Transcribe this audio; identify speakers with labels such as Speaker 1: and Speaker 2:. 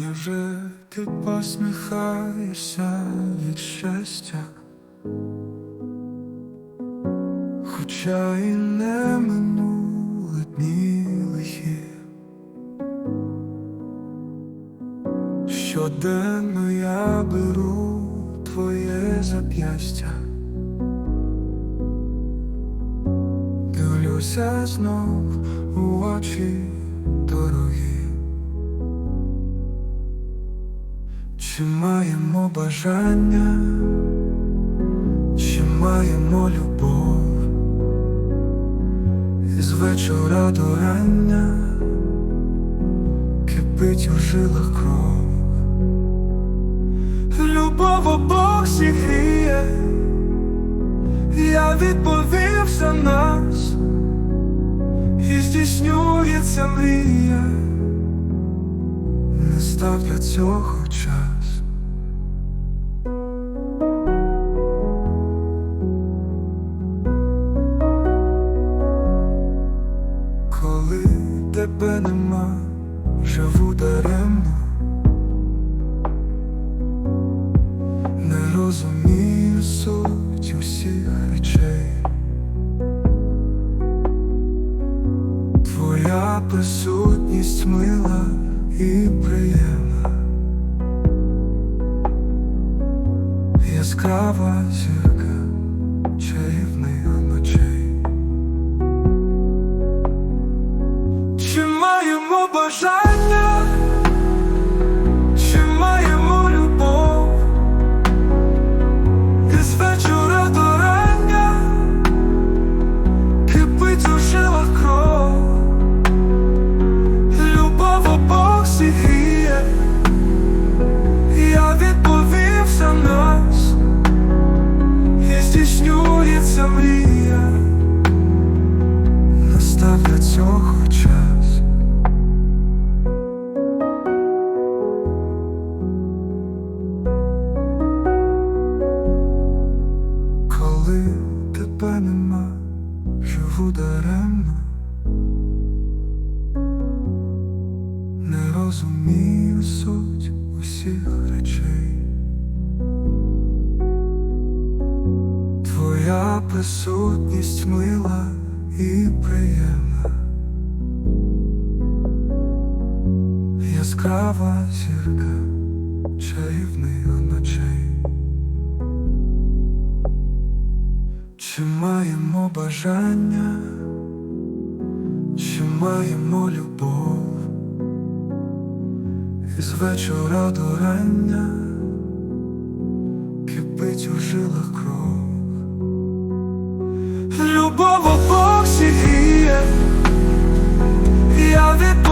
Speaker 1: Невже ти посміхаєшся від щастя? Хоча і не минули дні лихі. Щоденно я беру твоє зап'ястя. Дивлюся знов у очі дорогі Чи маємо бажання, чи маємо любов, з вечора до рання кипить у жилах кров. Любов обох зігріє, я відповів нас, і здійснюється мрія, не став для цього час. Коли тебе нема, живу даремно, не розумію суть усіх речей. Твоя присутність мила і приємна, яскрава зірка маємо тебе живу даремно, не розумію суть усіх речей. Твоя присутність мила і приємна, яскрава зірка чарівних ночей. Чи маємо бажання, чи маємо любов, і з вечора до рання кипить у жилах кров. Любов обох зігріє, я відповів